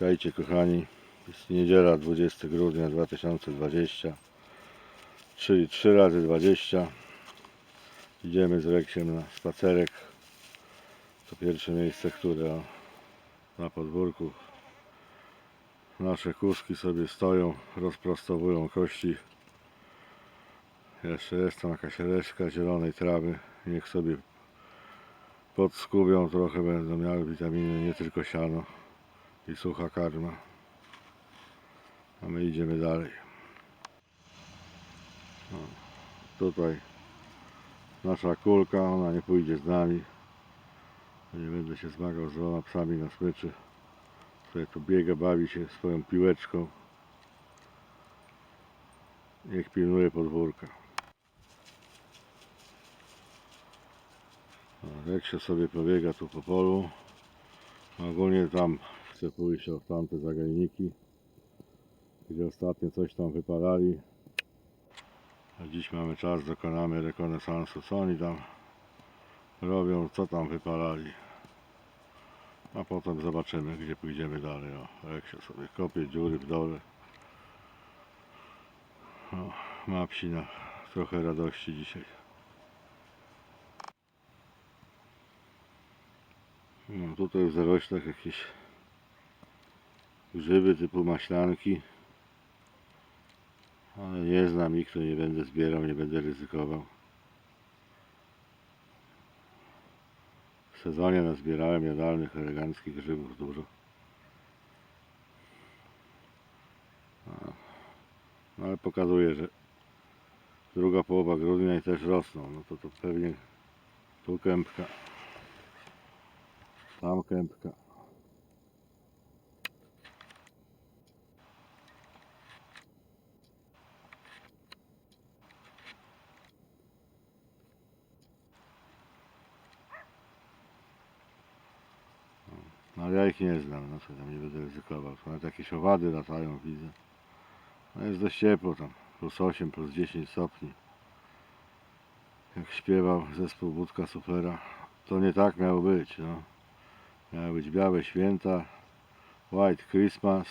Witajcie kochani. Jest niedziela 20 grudnia 2020. Czyli 3 razy 20. Idziemy z Reksiem na spacerek. To pierwsze miejsce, które na podwórku. Nasze kuszki sobie stoją, rozprostowują kości. Jeszcze jest tam jakaś reszka zielonej trawy. Niech sobie podskubią, trochę będą miały witaminy, nie tylko siano i sucha karma. A my idziemy dalej. O, tutaj nasza kulka, ona nie pójdzie z nami. Nie będę się zmagał z dwoma psami na smyczy. Sobie tu biega, bawi się swoją piłeczką. Niech pilnuje podwórka. O, Reksio sobie pobiega tu po polu. Ogólnie tam chcę pójść o tamte zagajniki, gdzie ostatnio coś tam wypalali. A dziś mamy czas, dokonamy rekonesansu, co oni tam robią, co tam wypalali. A potem zobaczymy, gdzie pójdziemy dalej. O, Reksio sobie kopie dziury w dole. O, ma psina trochę radości dzisiaj. No tutaj w zaroślach jakieś grzyby typu maślanki. Ale nie znam ich, to nie będę zbierał, nie będę ryzykował. W sezonie nazbierałem jadalnych, eleganckich grzybów dużo. No ale pokazuje, że druga połowa grudnia i też rosną. No to to pewnie tu kępka. Tam kępka. No ja ich nie znam, no co tam nie będę ryzykował. Tu Nawet jakieś owady latają, widzę. No jest dość ciepło tam, plus 8, plus 10 stopni. Jak śpiewał zespół Budka Supera, to nie tak miało być, no. Miały być białe święta, White Christmas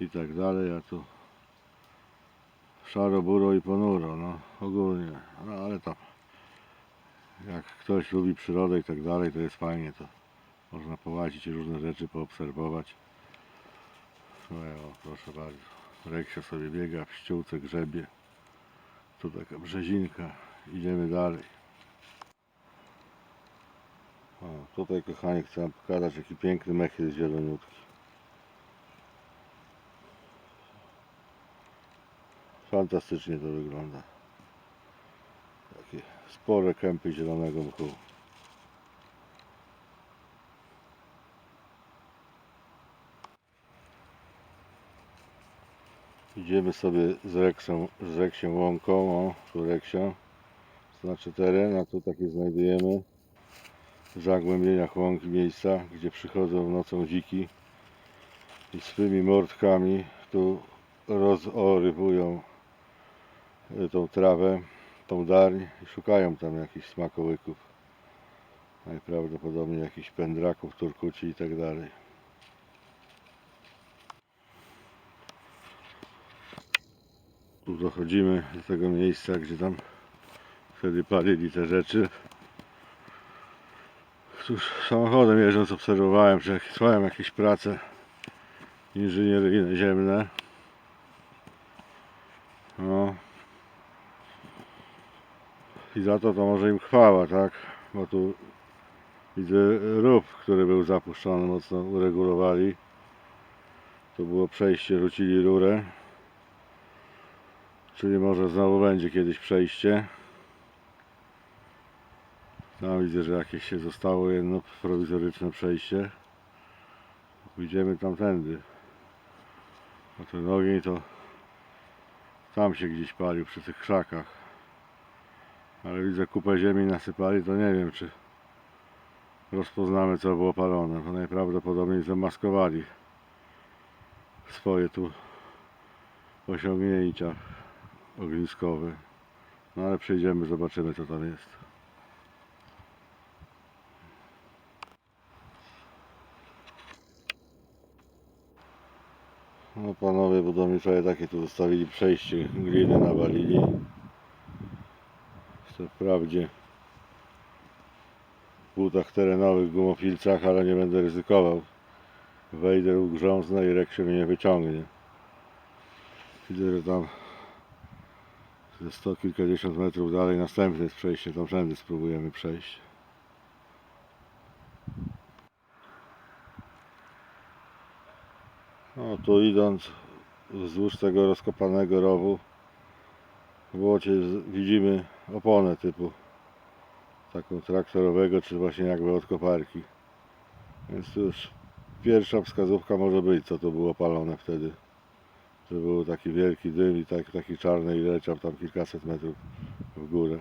i tak dalej, a tu szaro, buro i ponuro, no ogólnie. No ale tam, jak ktoś lubi przyrodę i tak dalej, to jest fajnie, to można połazić różne rzeczy poobserwować. No i o, proszę bardzo, Reksio sobie biega, w ściółce grzebie. Tu taka brzezinka, idziemy dalej. O, tutaj kochani chcę wam pokazać jaki piękny mech jest zieloniutki. Fantastycznie to wygląda. Takie spore kępy zielonego mchu. Idziemy sobie z Reksem, z Reksiem łąką, o, tu Reksio, znaczy teren, a tu takie znajdujemy w zagłębieniach łąki miejsca, gdzie przychodzą nocą dziki i swymi mordkami tu rozorywują y, tą trawę, tą darń i szukają tam jakichś smakołyków. Najprawdopodobniej jakichś pędraków, turkuci i tak dalej. Tu dochodzimy do tego miejsca, gdzie tam wtedy palili te rzeczy. Cóż, samochodem jeżdżąc obserwowałem, że trwają jakieś prace inżynieryjne ziemne. No. I za to to może im chwała, tak? Bo tu widzę rów, który był zapuszczony, mocno uregulowali. Tu było przejście, rzucili rurę. Czyli może znowu będzie kiedyś przejście. Tam widzę, że jakieś się zostało jedno prowizoryczne przejście. Pójdziemy tamtędy. A ten ogień to tam się gdzieś palił przy tych krzakach. Ale widzę kupę ziemi nasypali, to nie wiem czy rozpoznamy co było palone. To najprawdopodobniej zamaskowali swoje tu osiągnięcia ogniskowe. No ale przejdziemy, zobaczymy co tam jest. No panowie budowniczowie takie tu zostawili przejście, gliny nawalili. To wprawdzie w butach terenowych, gumofilcach, ale nie będę ryzykował. Wejdę, ugrząznę i rek się mnie nie wyciągnie. Widzę, że tam ze sto kilkadziesiąt metrów dalej następne jest przejście, tam wszędzie spróbujemy przejść. No tu idąc wzdłuż tego rozkopanego rowu w błocie widzimy oponę typu taką traktorowego, czy właśnie jakby od koparki. Więc już pierwsza wskazówka może być, co to było palone wtedy. Że był taki wielki dym i tak, taki czarny i leciał tam kilkaset metrów w górę.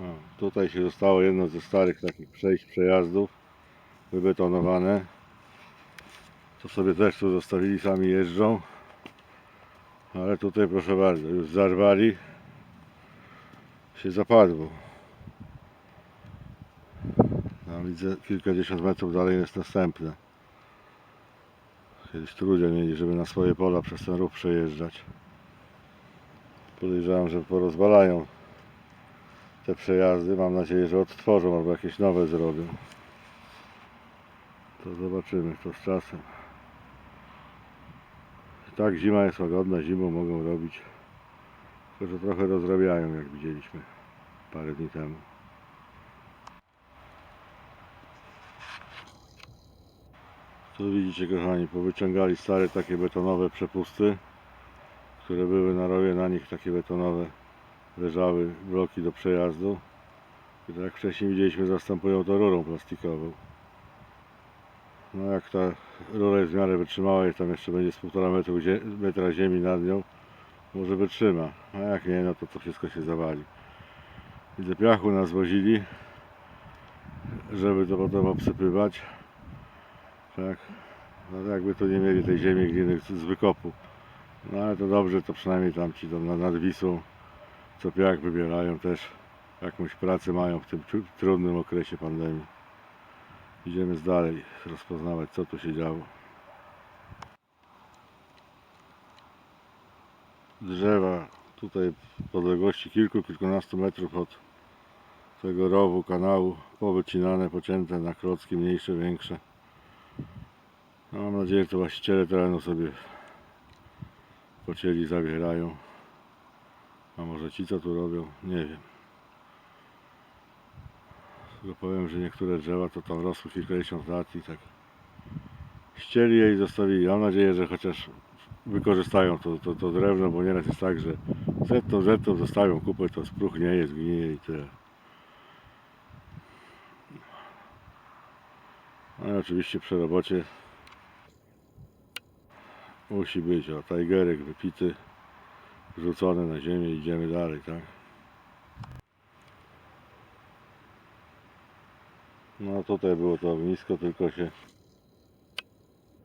O, tutaj się zostało jedno ze starych takich przejść, przejazdów wybetonowane. To sobie też tu zostawili, sami jeżdżą. Ale tutaj proszę bardzo, już zarwali. Się zapadło. Tam widzę kilkadziesiąt metrów dalej jest następne. Kiedyś tu ludzie mieli, żeby na swoje pola przez ten rów przejeżdżać. Podejrzewam, że porozwalają te przejazdy. Mam nadzieję, że odtworzą albo jakieś nowe zrobią. To zobaczymy, to z czasem. Tak zima jest łagodna, zimą mogą robić. Tylko, że trochę rozrabiają, jak widzieliśmy parę dni temu. Tu widzicie, kochani, powyciągali stare takie betonowe przepusty, które były na rowie, na nich takie betonowe leżały bloki do przejazdu. I tak jak wcześniej widzieliśmy, zastępują to rurą plastikową. No jak ta rura jest w miarę wytrzymała i tam jeszcze będzie z półtora metru zie- metra ziemi nad nią, może wytrzyma. A jak nie, no to to wszystko się zawali. Widzę piachu nas wozili, żeby to potem obsypywać. Tak. No jakby to nie mieli tej ziemi gliny z wykopu. No ale to dobrze, to przynajmniej tam ci tam nad- Wisłą co piach wybierają też jakąś pracę mają w tym tru- trudnym okresie pandemii. Idziemy dalej rozpoznawać co tu się działo. Drzewa tutaj w odległości kilku, kilkunastu metrów od tego rowu kanału powycinane, pocięte na klocki mniejsze, większe. Mam nadzieję, że właściciele terenu sobie pocięli, zabierają. A może ci co tu robią? Nie wiem. Tylko powiem, że niektóre drzewa to tam rosły kilkadziesiąt lat i tak ścieli je i zostawili. Mam nadzieję, że chociaż wykorzystają to, to, to drewno, bo nieraz jest tak, że zetną, zetną, zostawią kupę, to spruchnieje, zgnije i tyle. No i oczywiście przy robocie musi być, o, tajgerek wypity rzucone na ziemię idziemy dalej, tak? No tutaj było to ognisko, tylko się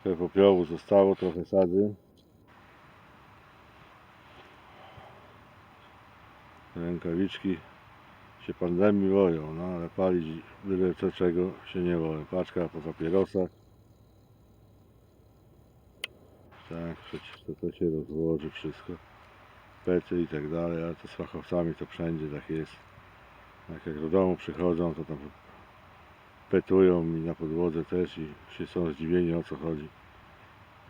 trochę popiołu zostało, trochę sadzy. Rękawiczki się pandemii boją, no ale palić byle co czego się nie boją. Paczka po papierosach. Tak, przecież to, to się rozłoży wszystko pety i tak dalej, ale to z fachowcami to wszędzie tak jest. Jak, jak do domu przychodzą, to tam petują mi na podłodze też i się są zdziwieni o co chodzi.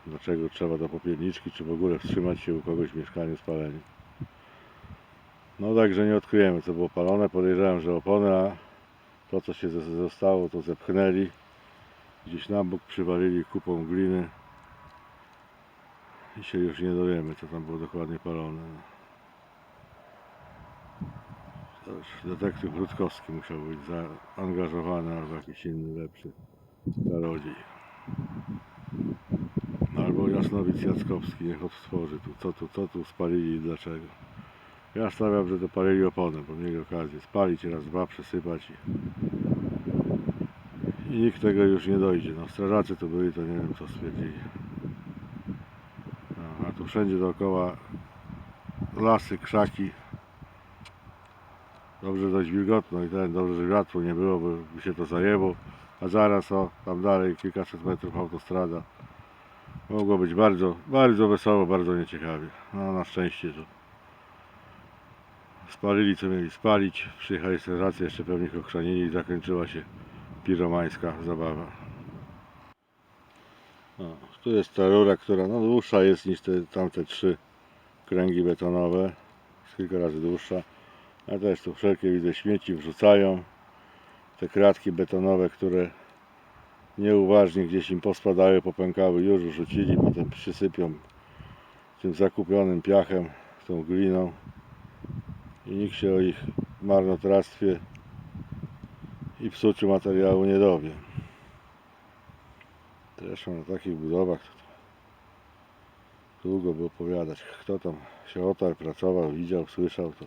Dlaczego trzeba do popielniczki, czy w ogóle wstrzymać się u kogoś w mieszkaniu spalenie. No także nie odkryjemy co było palone. Podejrzewam, że opony, a to co się z- zostało to zepchnęli. Gdzieś na bok przywalili kupą gliny. I się już nie dowiemy, co tam było dokładnie palone. Już detektyw Rutkowski musiał być zaangażowany, albo jakiś inny lepszy czarodziej. Albo Jasnowic Jackowski, niech odtworzy tu, co tu, co tu spalili i dlaczego. Ja stawiam, że to palili oponę, bo mieli okazję spalić raz, dwa, przesypać i, i nikt tego już nie dojdzie. No strażacy to byli, to nie wiem co stwierdzili. No, wszędzie dookoła lasy, krzaki. Dobrze dość wilgotno i ten, dobrze, że wiatru nie było, bo by się to zajęło. a zaraz o tam dalej kilkaset metrów autostrada. Mogło być bardzo, bardzo wesoło, bardzo nieciekawie. No na szczęście to spalili co mieli spalić, przyjechali strażacy, jeszcze pewnie ochrzanili i zakończyła się piromańska zabawa. O, tu jest ta rura, która no, dłuższa jest niż te tamte trzy kręgi betonowe. Kilka razy dłuższa. A też tu wszelkie widzę śmieci wrzucają. Te kratki betonowe, które nieuważnie gdzieś im pospadały, popękały, już wrzucili, potem przysypią tym zakupionym piachem, tą gliną i nikt się o ich marnotrawstwie i psuciu materiału nie dowie. Zresztą na takich budowach długo by opowiadać. Kto tam się otarł, pracował, widział, słyszał, to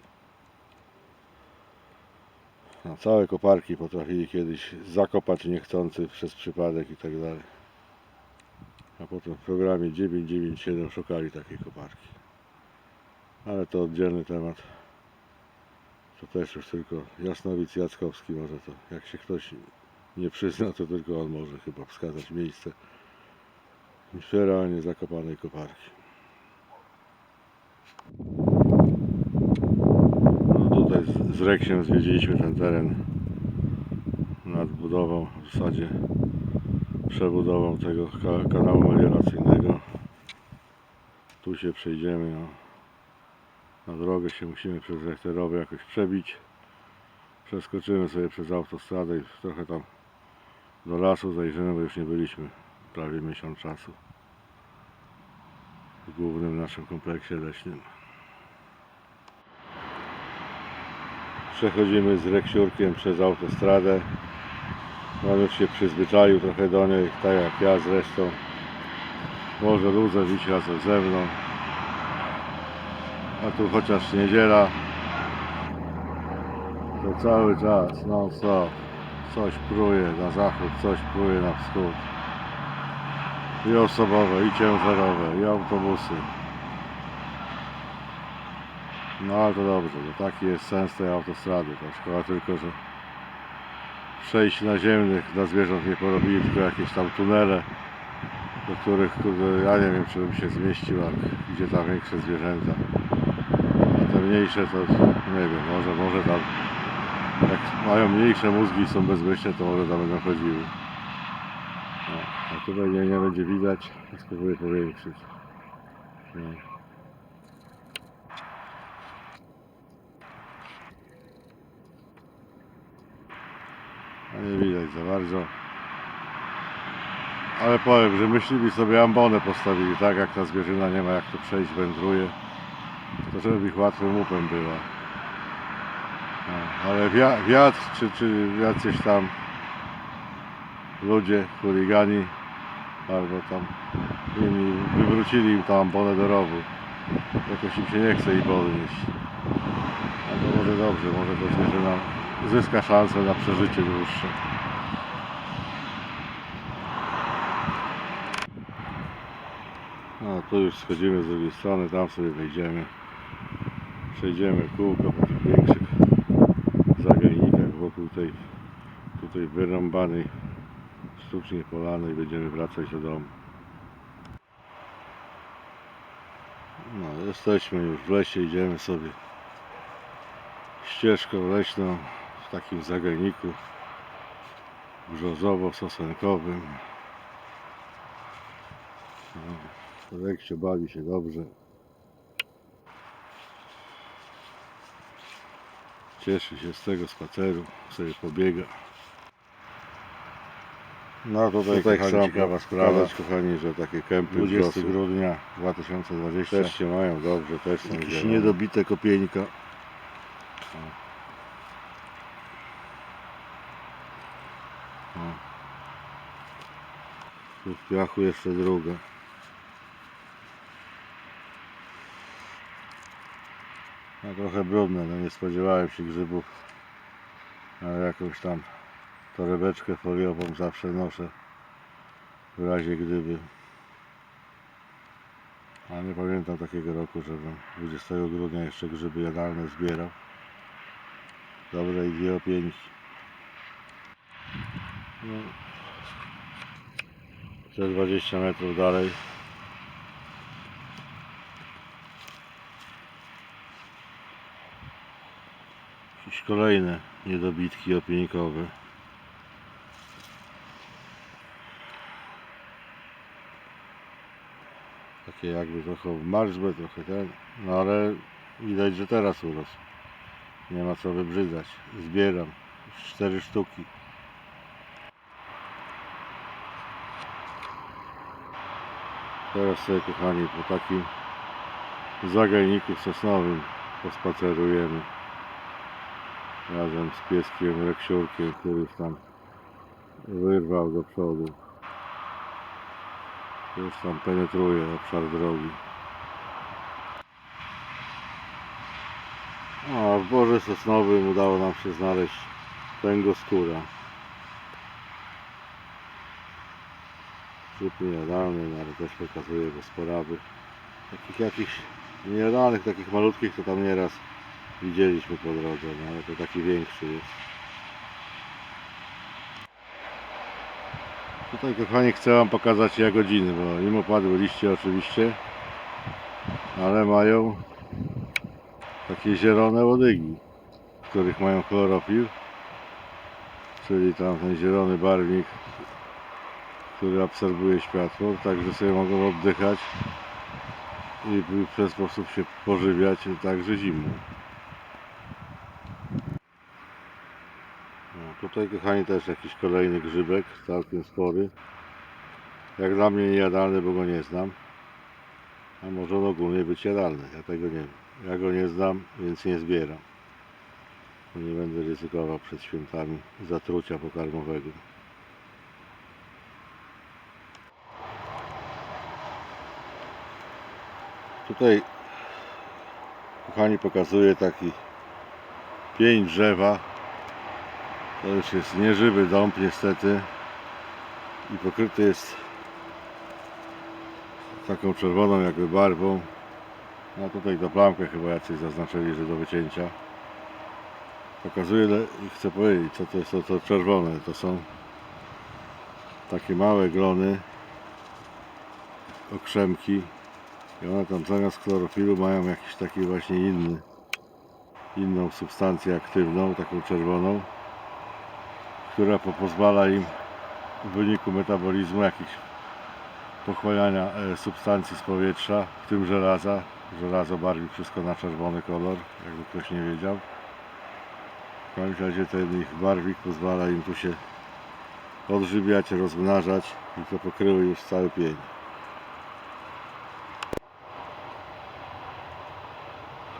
całe koparki potrafili kiedyś zakopać niechcący przez przypadek i tak dalej. A potem w programie 997 szukali takiej koparki. Ale to oddzielny temat. To też już tylko Jasnowic Jackowski może to, jak się ktoś nie przyzna, to tylko on może chyba wskazać miejsce realnie zakopanej koparki. No tutaj z, z Reksiem zwiedziliśmy ten teren nad budową, w zasadzie przebudową tego ka- kanału melioracyjnego. Tu się przejdziemy, no. na drogę się musimy przez rekterowy jakoś przebić. Przeskoczymy sobie przez autostradę i trochę tam do lasu zajrzymy, bo już nie byliśmy prawie miesiąc czasu w głównym naszym kompleksie leśnym. Przechodzimy z reksiurkiem przez autostradę. On już się przyzwyczaił trochę do niej, tak jak ja zresztą. Może ludzę dziś razem ze mną. A tu chociaż niedziela, to cały czas, non stop. Coś pruje na zachód, coś pruje na wschód. I osobowe, i ciężarowe, i autobusy. No ale to dobrze, bo taki jest sens tej autostrady. To szkoda tylko, że przejść naziemnych dla zwierząt nie porobili, tylko jakieś tam tunele, do których kurde, ja nie wiem, czy bym się zmieścił, a gdzie tam większe zwierzęta. A te mniejsze to nie wiem, może, może tam jak mają mniejsze mózgi i są bezmyślne, to może tam będą chodziły. No, a tutaj nie, nie będzie widać, spróbuję powiększyć. No. A nie widać za bardzo. Ale powiem, że myśliwi sobie ambonę postawili, tak jak ta zwierzyna nie ma jak tu przejść, wędruje. To żeby ich łatwym łupem była. No, ale wia- wiatr, czy, czy jacyś tam ludzie, chuligani, albo tam inni wywrócili im tam ambonę do rowu. Jakoś im się nie chce jej podnieść. A to może dobrze, może to zwierzyna zyska szansę na przeżycie dłuższe. No tu już schodzimy z drugiej strony, tam sobie wejdziemy. Przejdziemy kółko po większych tej tutaj wyrąbanej sztucznie polany i będziemy wracać do domu. No jesteśmy już w lesie, idziemy sobie ścieżką leśną w takim zagajniku brzozowo-sosenkowym. No, Reksio bawi się dobrze. Cieszy się z tego spaceru, sobie pobiega. No tutaj, ciekawa sprawa, pokazać, kochani, że takie kępy 20 20 grudnia 2020 też się mają dobrze, też są Jakieś zielone. niedobite kopieńka. Tu w piachu jeszcze druga. No trochę brudne, no nie spodziewałem się grzybów. Ale jakąś tam torebeczkę foliową zawsze noszę. W razie gdyby. A nie pamiętam takiego roku, żebym 20 grudnia jeszcze grzyby jadalne zbierał. Dobre i dwie opieńki. No. Te 20 metrów dalej. Kolejne niedobitki opinikowe. Takie jakby trochę w marżbę, trochę ten, no ale widać, że teraz urósł. Nie ma co wybrzydzać. Zbieram. Cztery sztuki. Teraz sobie kochani po takim zagajniku sosnowym pospacerujemy. Razem z pieskiem Reksiurkiem, który już tam wyrwał do przodu. Już tam penetruje obszar drogi. A w Borze Sosnowym udało nam się znaleźć pęgoskóra. Grzyb niejadalny, no ale też pokazuje go sporawy. Takich jakichś niejadalnych, takich malutkich to tam nieraz widzieliśmy po drodze, no ale to taki większy jest. Tutaj kochani chcę Wam pokazać jagodziny, bo im opadły liście oczywiście, ale mają takie zielone łodygi, w których mają chlorofil, czyli tam ten zielony barwnik, który absorbuje światło, także sobie mogą oddychać i w ten sposób się pożywiać także zimą. Tutaj kochani też jakiś kolejny grzybek, całkiem spory. Jak dla mnie niejadalny, bo go nie znam. A może on ogólnie być jadalny, ja tego nie wiem. Ja go nie znam, więc nie zbieram. Nie będę ryzykował przed świętami zatrucia pokarmowego. Tutaj kochani pokazuję taki pień drzewa. To już jest nieżywy dąb niestety i pokryty jest taką czerwoną jakby barwą. No tutaj do plamkę chyba jacyś zaznaczyli, że do wycięcia. Pokazuję i chcę powiedzieć co to jest to, to czerwone. To są takie małe glony, okrzemki i one tam zamiast chlorofilu mają jakiś taki właśnie inny, inną substancję aktywną, taką czerwoną, która po- pozwala im w wyniku metabolizmu jakichś pochłaniania e, substancji z powietrza, w tym żelaza. Żelazo barwi wszystko na czerwony kolor, jakby ktoś nie wiedział. W każdym razie ten ich barwik pozwala im tu się odżywiać, rozmnażać i to pokryły już cały pień.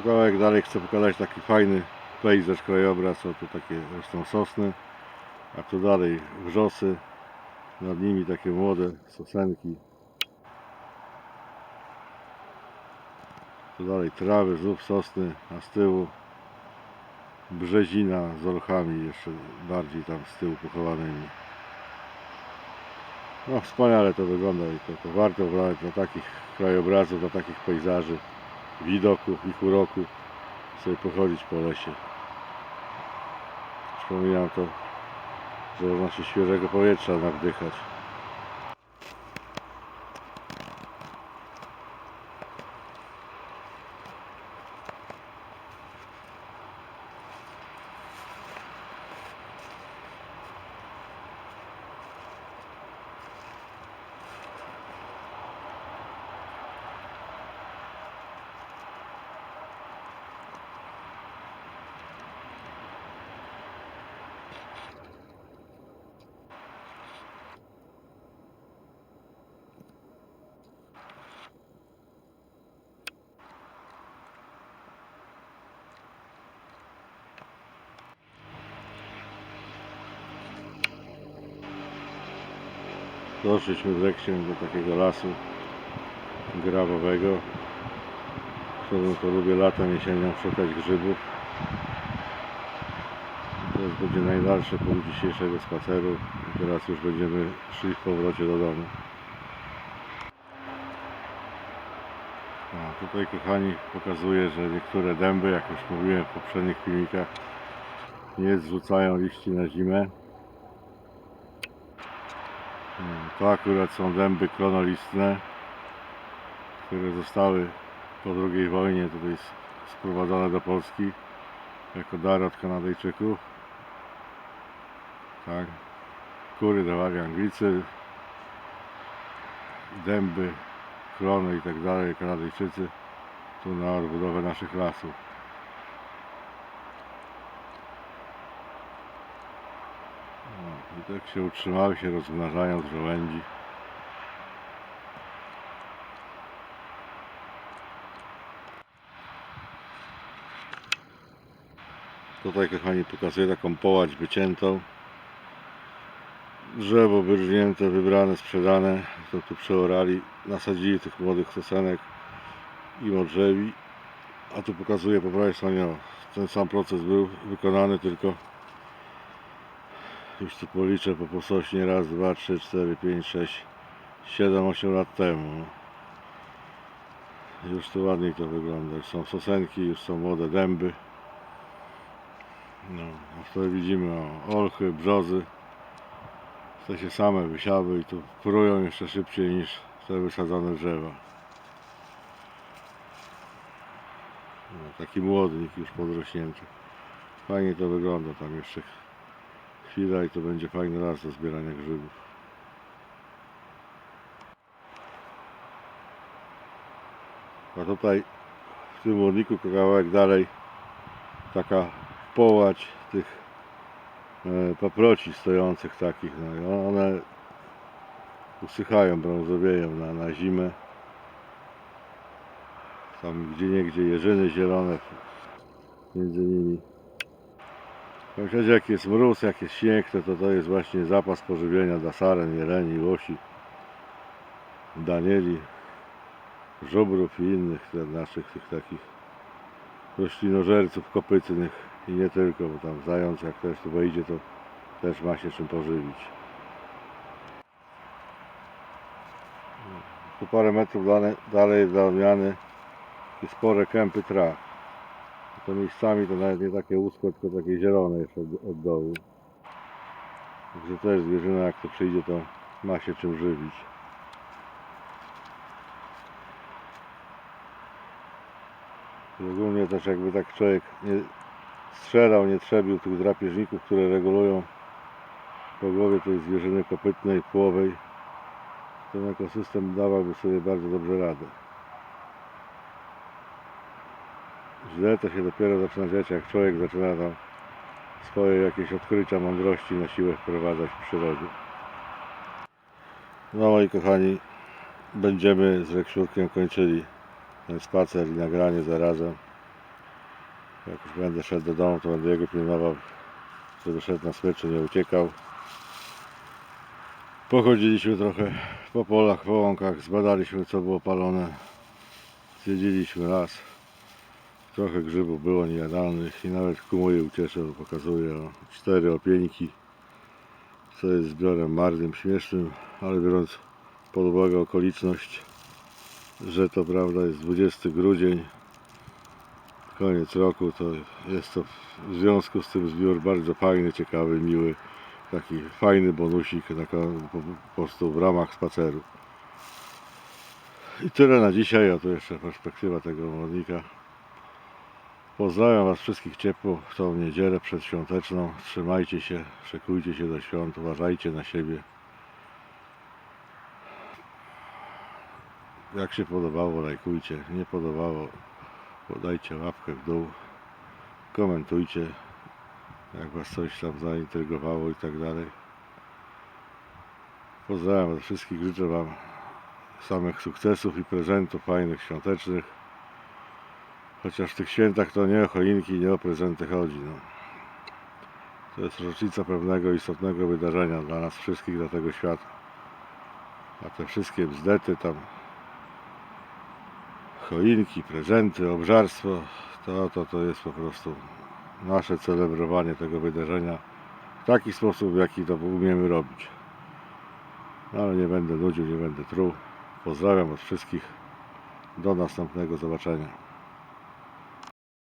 Kawałek dalej chcę pokazać taki fajny pejzaż, krajobraz, o tu takie zresztą sosny, a tu dalej wrzosy, nad nimi takie młode sosenki. Tu dalej trawy, znów sosny, a z tyłu brzezina z olchami jeszcze bardziej tam z tyłu pochowanymi. No wspaniale to wygląda i to, to warto brać na takich krajobrazów, na takich pejzaży, widoków, ich uroku sobie pochodzić po lesie. Przypominam to, można się świeżego powietrza nawdychać. Doszliśmy wreszcie do takiego lasu grawowego, w którym to lubię latem, jesienią szukać grzybów. To już będzie najdalszy punkt dzisiejszego spaceru. Teraz już będziemy szli w powrocie do domu. A tutaj kochani pokazuję, że niektóre dęby, jak już mówiłem w poprzednich filmikach, nie zrzucają liści na zimę. No, To akurat są dęby klonolistne, które zostały po II wojnie tutaj sprowadzone do Polski jako dar od Kanadyjczyków. Tak. Kury dawali Anglicy, dęby, klony i tak dalej, Kanadyjczycy tu na odbudowę naszych lasów. No, I tak się utrzymały, się rozmnażają z żołędzi. Tutaj kochani pokazuję taką połać wyciętą. Drzewo wyrżnięte, wybrane, sprzedane. To tu przeorali, nasadzili tych młodych sosenek i modrzewi. A tu pokazuję po prawej stronie, ten sam proces był wykonany, tylko już tu policzę po posośnie raz, dwa, trzy, cztery, pięć, sześć, siedem, osiem lat temu. Już tu ładniej to wygląda. Już są sosenki, już są młode dęby. No, a tutaj widzimy o, olchy, brzozy. To się same wysiały i tu prują jeszcze szybciej niż te wysadzone drzewa. No, taki młodnik już podrośnięty. Fajnie to wygląda tam jeszcze chwila i to będzie fajny las do zbierania grzybów. A tutaj w tym młodniku kawałek dalej taka połać tych e, paproci stojących takich. No one usychają, brązowieją na, na zimę. Tam gdzie niegdzie jeżyny zielone między nimi. Każdym razie jak jest mróz, jak jest śnieg, to, to to jest właśnie zapas pożywienia dla saren, jeleni, łosi, danieli, żubrów i innych te naszych tych takich roślinożerców kopytnych i nie tylko, bo tam zając jak też tu wejdzie, to też ma się czym pożywić. Tu parę metrów dalej, dalej dla odmiany i spore kępy traw. To miejscami to nawet nie takie łusko, tylko takie zielone jeszcze od, od dołu. Także też zwierzyna jak to przyjdzie, to ma się czym żywić. Ogólnie też jakby tak człowiek nie strzelał, nie trzebił tych drapieżników, które regulują po głowie tej zwierzyny kopytnej, płowej, ten ekosystem dawałby sobie bardzo dobrze radę. Źle to się dopiero zaczyna dziać, jak człowiek zaczyna tam swoje jakieś odkrycia mądrości na siłę wprowadzać w przyrodzie. No moi kochani, będziemy z Reksiurkiem kończyli ten spacer i nagranie zarazem. Jak już będę szedł do domu, to będę jego pilnował, żeby szedł na smyczy, nie uciekał. Pochodziliśmy trochę po polach, po łąkach, zbadaliśmy co było palone. Zwiedziliśmy las. Trochę grzybów było niejadalnych i nawet ku mojej uciesze pokazuje o cztery opieńki, co jest zbiorem marnym, śmiesznym, ale biorąc pod uwagę okoliczność, że to prawda jest 20 grudzień, koniec roku, to jest to w związku z tym zbiór bardzo fajny, ciekawy, miły, taki fajny bonusik po, prostu w ramach spaceru. I tyle na dzisiaj, a tu jeszcze perspektywa tego młodnika. Pozdrawiam Was wszystkich ciepło w tą niedzielę przedświąteczną. Trzymajcie się, szykujcie się do świąt, uważajcie na siebie. Jak się podobało, lajkujcie. Nie podobało, podajcie łapkę w dół. Komentujcie, jak Was coś tam zaintrygowało i tak dalej. Pozdrawiam Was wszystkich, życzę Wam samych sukcesów i prezentów fajnych, świątecznych. Chociaż w tych świętach to nie o choinki, nie o prezenty chodzi. No. To jest rocznica pewnego istotnego wydarzenia dla nas wszystkich, dla tego świata. A te wszystkie bzdety tam, choinki, prezenty, obżarstwo, to, to, to jest po prostu nasze celebrowanie tego wydarzenia w taki sposób, w jaki to umiemy robić. No, ale nie będę nudził, nie będę truł. Pozdrawiam Was wszystkich. Do następnego zobaczenia.